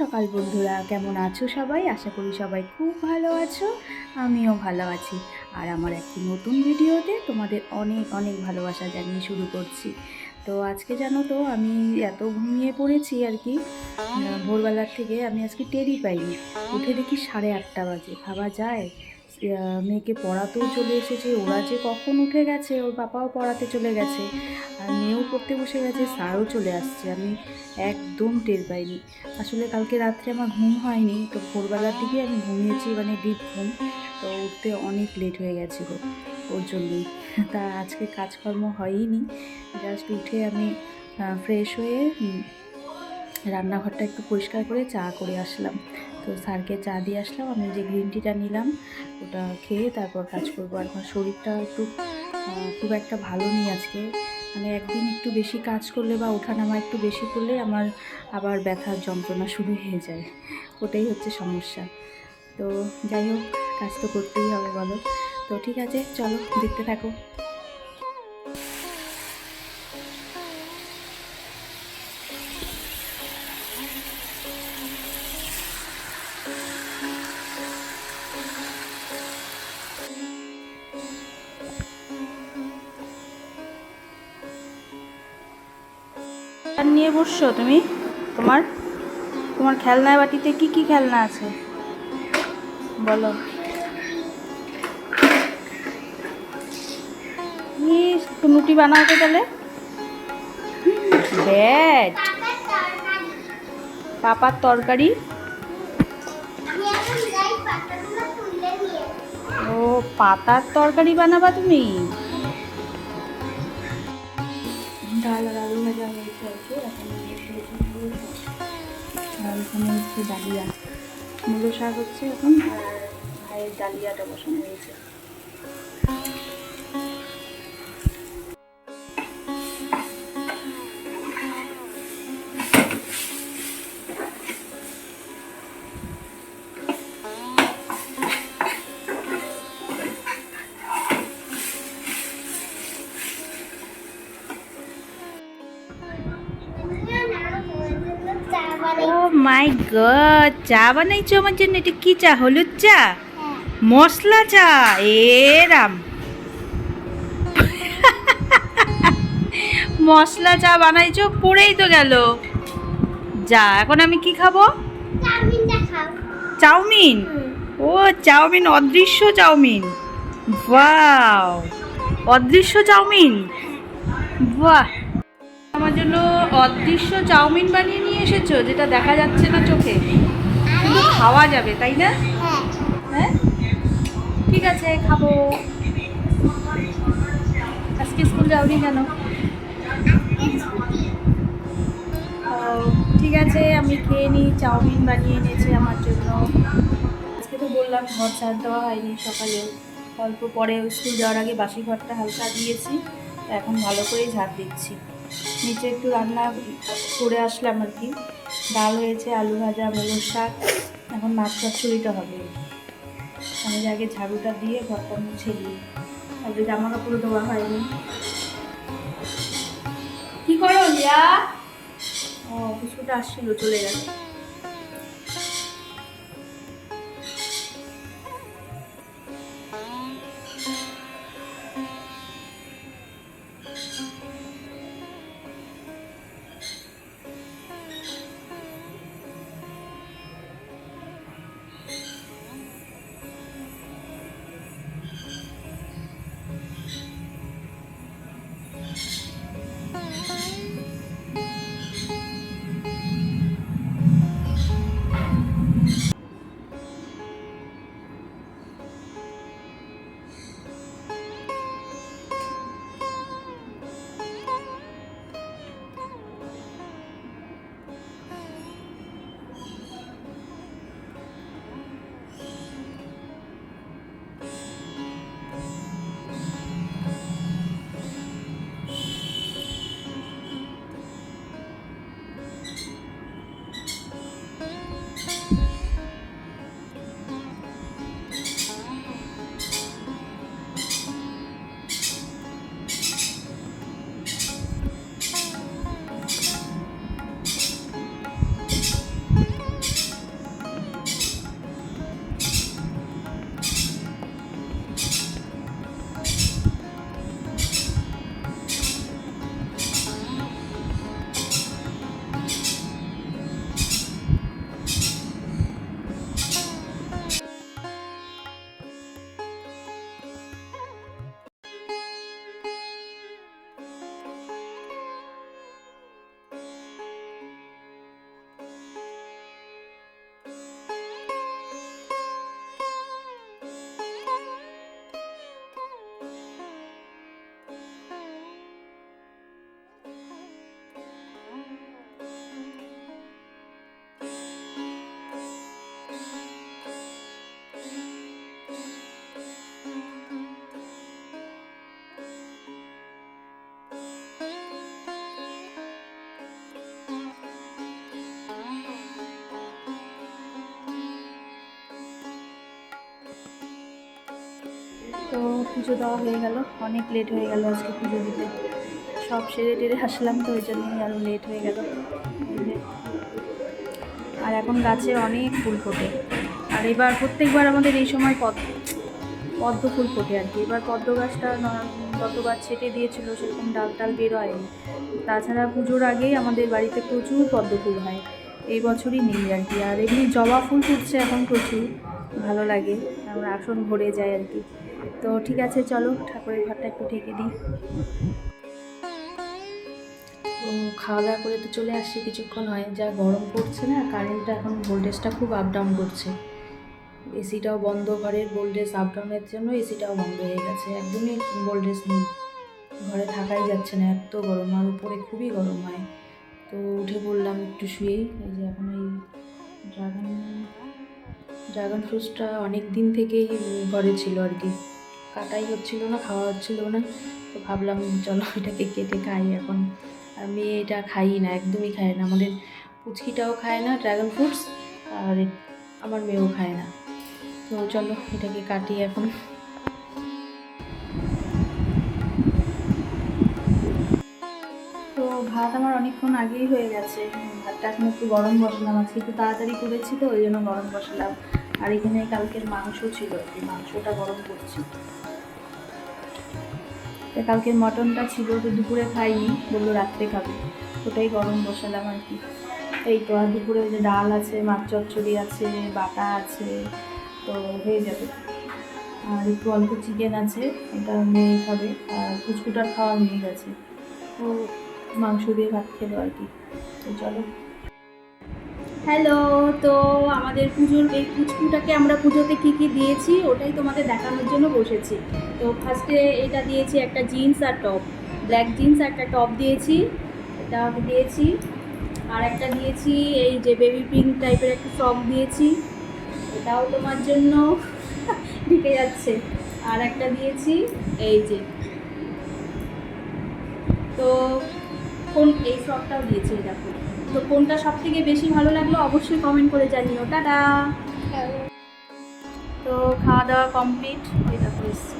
সকাল বন্ধুরা, কেমন আছো সবাই? আশা করি সবাই খুব ভালো আছো, আমিও ভালো আছি। আর আমার একটি নতুন ভিডিওতে তোমাদের অনেক অনেক ভালোবাসা জানিয়ে শুরু করছি। তো আজকে জানো তো, আমি এত ঘুমিয়ে পড়েছি আর কি। ভোরবেলার থেকে আমি আজকে টেরি পাইনি। উঠে দেখি সাড়ে আটটা বাজে, ভাবা যায়? মেয়েকে পড়াতেও চলে এসেছে। ওরা যে কখন উঠে গেছে, ওর বাবাও পড়াতে চলে গেছে। আর মেয়েও পড়তে বসে গেছে, স্যারও চলে আসছে। আমি একদম টের পাইনি। আসলে কালকে রাত্রে আমার ঘুম হয়নি, তো ভোরবেলার দিকে আমি ঘুমিয়েছি মানে ডিপ ঘুম। তো উঠতে অনেক লেট হয়ে গেছিল ওর জন্যই। তা আজকে কাজকর্ম হয়ইনি। জাস্ট উঠে আমি ফ্রেশ হয়ে রান্নাঘরটা একটু পরিষ্কার করে চা করে আসলাম। তো স্যারকে চা দিয়ে আসলাম, আমি যে গ্রিন টিটা নিলাম, ওটা খেয়ে তারপর কাজ করব। আর আমার শরীরটা একটু খুব একটা ভালো নেই আজকে। মানে একদিন একটু বেশি কাজ করলে বা ওঠানামা একটু বেশি করলে আমার আবার ব্যথার যন্ত্রণা শুরু হয়ে যায়। ওটাই হচ্ছে সমস্যা। তো যাই হোক, কাজ তো করতেই হবে বলো। তো ঠিক আছে, চলো দেখতে থাকো। নিয়ে বসছো তুমি? তোমার তোমার খেলনা বাটিতে কি কি খেলনা আছে? বলো। কুনুটি বানাও তাহলে। ব্যাট। পাপার তরকারি। ও, পাতার তরকারি বানাবা তুমি? হচ্ছে ডালিয়া। মূলো শাক হচ্ছে এখন আর ভাইয়ের ডালিয়াটা বসানো হয়েছে। মাই গড চা বানাইছো আমার জন্য? এটা কি চা? হলুদ চা? মশলা চা? এ রাম। মশলা চা বানাইছো পড়েই তো গেল। যা এখন আমি কি খাব? Chow mein? ও চাউমিন অদৃশ্য চাউমিন। বাহ অদৃশ্য চাউমিন? বাহ। আমার জন্য অদৃশ্য চাউমিন বানিয়ে নিয়ে এসেছ, যেটা দেখা যাচ্ছে না চোখে। কিন্তু খাওয়া যাবে, তাই না? হ্যাঁ? ঠিক আছে, খাব। আজকে স্কুল যাওনি কেন? ঠিক আছে, আমি খেয়ে নিই, চাউমিন বানিয়ে এনেছি আমার জন্য। আজকে তো বললাম, ঘর ছাড় দেওয়া হয়নি সকালে। অল্প পরে স্কুল যাওয়ার আগে বাসি ঘরটা হালকা দিয়েছি, এখন ভালো করেই ঝাড় দিচ্ছি। নিচে একটু রান্না করে আসলাম আর কি। ডাল হয়েছে আলু ভাজা মূলোর শাক এখন মাছ চুরিটা হবে। আমি আগে ঝাড়ুটা দিয়ে ঘরটা মুছে দিই। আগে জামা কাপড় দেওয়া হয়নি। কি করো লিয়া ও কিছুটা আসছিল চলে গেছে। তো পুজো দেওয়া হয়ে গেল। অনেক লেট হয়ে গেল আজকে পুজো দিতে। সব সেরে টেরে আসলাম তো, ওই জন্যই আরও লেট হয়ে গেল। আর এখন গাছে অনেক ফুল ফোটে। আর এবার প্রত্যেকবার আমাদের এই সময় পদ্ম পদ্ম ফুল ফোটে আর কি। এবার পদ্ম গাছটা গতবার ছেটে দিয়েছিল সেরকম ডাল টাল বেরোয়নি। তাছাড়া পুজোর আগেই আমাদের বাড়িতে প্রচুর পদ্ম ফুল হয়। এই বছরই নেই আর কি। আর এমনি জবা ফুল ফুটছে এখন প্রচুর। ভালো লাগে। আমার আসন ভরে যায় আর কি। তো ঠিক আছে, চলো ঠাকুরের ঘরটা একটু ঢেকে দিই। তো খাওয়া দাওয়া করে তো চলে আসছি কিছুক্ষণ হয়, যা গরম পড়ছে না কারেন্টটা এখন ভোল্টেজটা খুব আপ ডাউন করছে। এসিটাও বন্ধ, ঘরের ভোল্টেজ আপ ডাউনের জন্য এসিটাও বন্ধ হয়ে গেছে, একদমই ভোল্টেজ নেই। ঘরে থাকাই যাচ্ছে না, এত গরম, আর উপরে খুবই গরম হয়। তো উঠে পড়লাম, একটু শুয়েই, এই যে এখন এই ড্রাগন ড্রাগন ফ্রুটসটা অনেক দিন থেকেই ঘরে ছিল আর কি। কাটাই হচ্ছিল না, খাওয়া হচ্ছিল না। তো ভাবলাম, চলো এটাকে কেটে খাই এখন। আর মেয়ে এটা খাই না, একদমই খায় না। আমাদের পুচকিটাও খায় না ড্রাগন ফ্রুটস আর আমার মেয়েও খায় না। তো চলো, এটাকে কাটি এখন। তো ভাত আমার অনেকক্ষণ আগেই হয়ে গেছে। ভাতটা এখন একটু গরম বসালাম, আজকে একটু তাড়াতাড়ি করেছি তো, ওই জন্য গরম বসালাম। আর এখানে কালকের মাংস ছিল মাংসটা গরম করছি। তো কালকের মটনটা ছিল, তো দুপুরে খাইনি বলল রাত্রে খাবে। ওটাই গরম বসালাম আর কি। এই তো, আর দুপুরে যে ডাল আছে, মাছ চচ্চড়ি আছে, বাটা আছে, তো হয়ে যাবে। আর একটু অল্প চিকেন আছে, ওটা মেয়ে খাবে, আর কুচকুটার খাওয়া হয়ে গেছে। তো মাংস দিয়ে ভাত খেলো আর কি। তো চলো। হ্যালো, তো আমাদের পুজোর এই কুচকুটাকে আমরা পুজোতে কী কী দিয়েছি ওটাই তোমাদের দেখানোর জন্য বসেছি। তো ফার্স্টে এটা দিয়েছি একটা জিন্স আর টপ ব্ল্যাক জিন্স আর একটা টপ দিয়েছি, এটা দিয়েছি। আর একটা দিয়েছি এই যে বেবি পিঙ্ক টাইপের একটা ফ্রক দিয়েছি, এটাও তোমার জন্য। ঢেকে যাচ্ছে। আর একটা দিয়েছি এই যে। তো কোন এই ফ্রকটাও দিয়েছি দেখো। তো কোনটা সব থেকে বেশি ভালো লাগল অবশ্যই কমেন্ট করে জানিও। টাটা। তো খাওয়া দাওয়া কমপ্লিট ওই দেখো এসছি।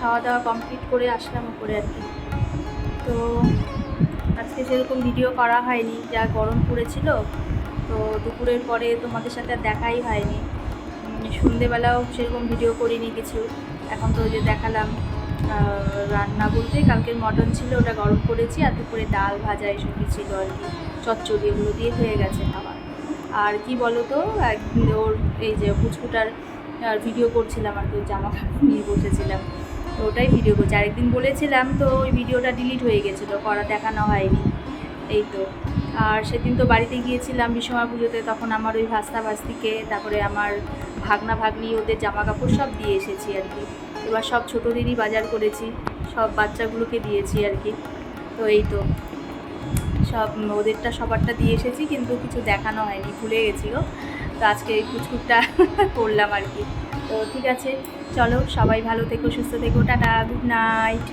খাওয়া দাওয়া কমপ্লিট করে আসলাম উপরে আর কি। তো আজকে সেরকম ভিডিও করা হয়নি, যা গরম পড়েছিল। তো দুপুরের পরে তোমাদের সাথে দেখাই হয়নি। সন্ধেবেলাও সেরকম ভিডিও করিনি কিছু। এখন তো ওই যে দেখালাম। রান্না বলতে কালকের মটন ছিল, ওটা গরম করেছি, আর দুপুরে ডাল ভাজা এসবই ছিল আর কি। চচ্চড়ি এগুলো দিয়ে হয়ে গেছে খাবার। আর কি বলো তো ওর এই যে পুচকুটার ভিডিও করছিলাম আর কি জামা কাপড় নিয়ে বসেছিলাম। তো ওটাই ভিডিও করছি। আরেকদিন বলেছিলাম, তো ওই ভিডিওটা ডিলিট হয়ে গেছিল করা দেখানো হয়নি। এই তো। আর সেদিন তো বাড়িতে গিয়েছিলাম বিশ্বমা পুজোতে, তখন আমার ওই ভাস্তা ভাস্তিকে তারপরে আমার ভাগনা ভাগ্নি ওদের জামা কাপড় সব দিয়ে এসেছি আর কি। এবার সব ছোটোদেরই বাজার করেছি, সব বাচ্চাগুলোকে দিয়েছি আর কি। তো এই তো, সব ওদেরটা সবারটা দিয়ে এসেছি কিন্তু কিছু দেখানো হয়নি, ভুলে গেছিল। তো আজকে এই কুচকুটটা করলাম আর কি। তো ঠিক আছে, চলো সবাই ভালো থেকো, সুস্থ থেকো, টাটা গুড নাইট